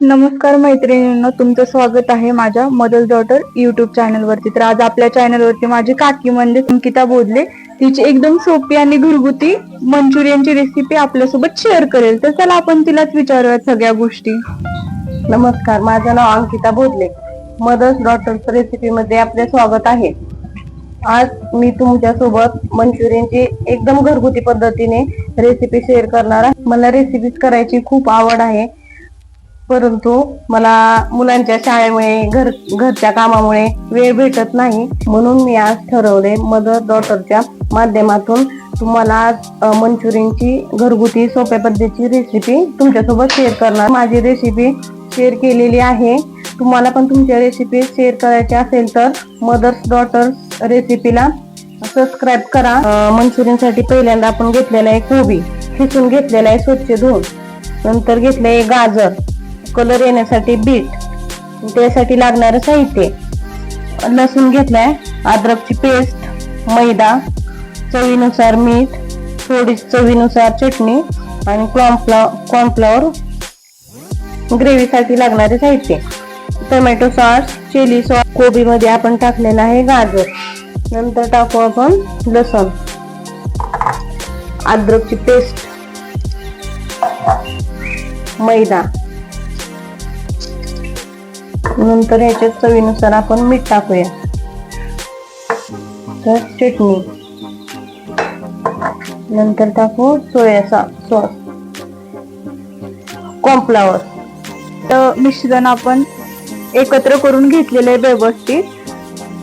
नमस्कार मैत्रिणींनो तुमचं स्वागत आहे माझ्या मदर डॉटर युट्यूब चॅनल वरती. तर आज आपल्या चॅनल वरती माझी काकी म्हणजे अंकिता बोधले तिची एकदम सोपी आणि घरगुती मंचुरियनची रेसिपी आपल्यासोबत शेअर करेल. तर चला आपण तिलाच विचारूयात सगळ्या गोष्टी. नमस्कार माझं नाव Ankita Bodhale mother's daughter's recipe मध्ये आपले स्वागत आहे. आज मी तुमच्यासोबत मंचुरियनची एकदम घरगुती पद्धतीने रेसिपी शेअर करणार आहे. मला रेसिपीज करायची खूप आवड आहे. परंतु मला मुलांच्या शाळेमुळे घर घरच्या कामामुळे वेळ भेटत नाही. म्हणून मी आज ठरवले मदर डॉटरच्या माध्यमातून तुम्हाला मंचुरियनची घरगुती सोप्या पद्धतीची रेसिपी तुमच्यासोबत शेअर करणार. माझी रेसिपी शेअर केलेली आहे. तुम्हाला पण तुमच्या रेसिपी शेअर करायच्या असेल तर मदर्स डॉटर्स रेसिपीला सबस्क्राईब करा. मंचुरियनसाठी पहिल्यांदा आपण घेतलेला आहे कोबी खिसून घेतलेला आहे स्वच्छ धुवून नंतर घेतले आहे गाजर. कलर येण्यासाठी बीट त्यासाठी लागणारं साहित्य. लसूण घेतलाय अद्रकची पेस्ट मैदा चवीनुसार मीठ थोडी चवीनुसार चटणी आणि कॉर्नफ्लॉवर कॉर्नफ्लॉवर ग्रेव्हीसाठी लागणारे साहित्य. टोमॅटो सॉस चिली सॉस कोबीमध्ये आपण टाकलेला आहे गाजर. नंतर टाकू आपण लसूण. अद्रकची पेस्ट मैदा. नंतर ह्याच्यात चवीनुसार आपण मीठ टाकूया. तर चटणी. नंतर टाकू सोया सॉस कॉर्नफ्लावर तर मिश्रण आपण एकत्र करून घेतलेलं आहे व्यवस्थित.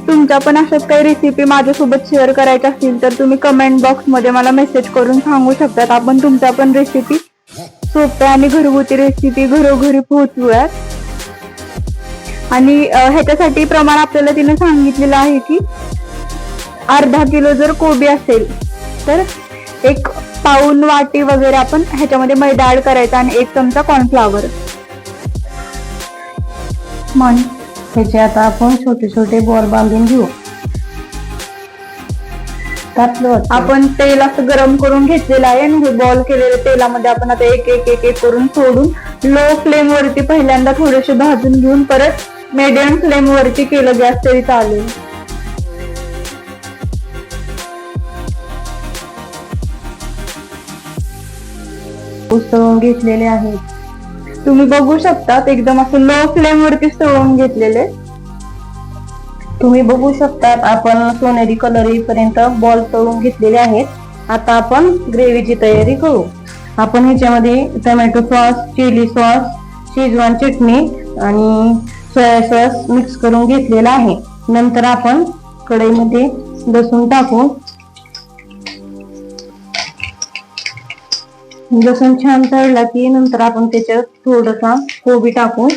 तुमच्या पण अशाच काही रेसिपी माझ्यासोबत शेअर करायच्या असतील तर तुम्ही कमेंट बॉक्समध्ये मला मेसेज करून सांगू शकतात. आपण तुमच्या पण रेसिपी सोप्या आणि घरगुती रेसिपी घरोघरी पोहोचवूयात. आणि ह्याच्यासाठी प्रमाण आपल्याला तिने सांगितलेलं आहे की अर्धा किलो जर कोबी असेल तर एक पाऊन वाटी वगैरे आपण ह्याच्यामध्ये मैदा ऍड करायचा आणि एक चमचा कॉर्नफ्लावर मग ह्याचे आता आपण छोटे छोटे बॉल बांधून घेऊ. आपण तेल असं गरम करून घेतलेलं आहे आणि बॉल केलेल्या तेलामध्ये आपण आता एक एक एक एक करून सोडून लो फ्लेम वरती पहिल्यांदा थोडेसे भाजून घेऊन परत मेडियम फ्लेम वरती केलं गॅस तरी चालेल. उसळून घेतलेले आहेत. तुम्ही बघू शकतात एकदम असं लो फ्लेम वरती तळून घेतलेले. तुम्ही बघू शकतात आपण सोनेरी कलर येईपर्यंत बॉल तळून घेतलेले आहेत. आता आपण ग्रेव्हीची तयारी करू. आपण ह्याच्यामध्ये tomato sauce chilli sauce Schezwan चटणी आणि सोया सॉस मिक्स करून घेतलेला आहे. नंतर आपण कढईमध्ये लसूण टाकू. लसूण छान तळला की नंतर आपण त्याच्यात थोडासा कोबी टाकू.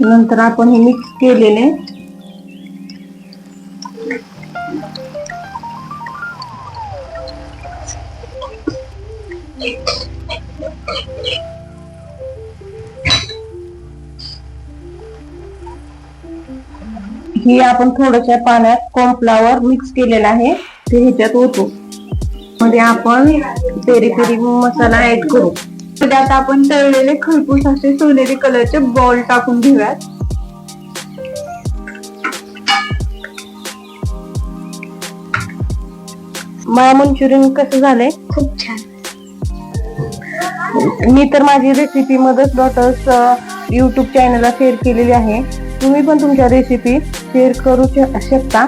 नंतर आपण हे मिक्स केलेले. ही आपण थोड्याशा पाण्यात कॉर्नफ्लावर मिक्स केलेला आहे. ते ह्याच्यात होतो मध्ये आपण पेरी पेरी मसाला ऍड करू. त्यात आपण तळलेले खरपूस असे सोनेरी कलरचे बॉल टाकून घेऊयात. माया मंचुरियन कसं झालंय? खूप छान. मी तर माझी रेसिपी मदत डॉटर्स युट्यूब चॅनलला शेअर केलेली आहे. तुम्ही पण तुमच्या रेसिपी शेअर करू शकता.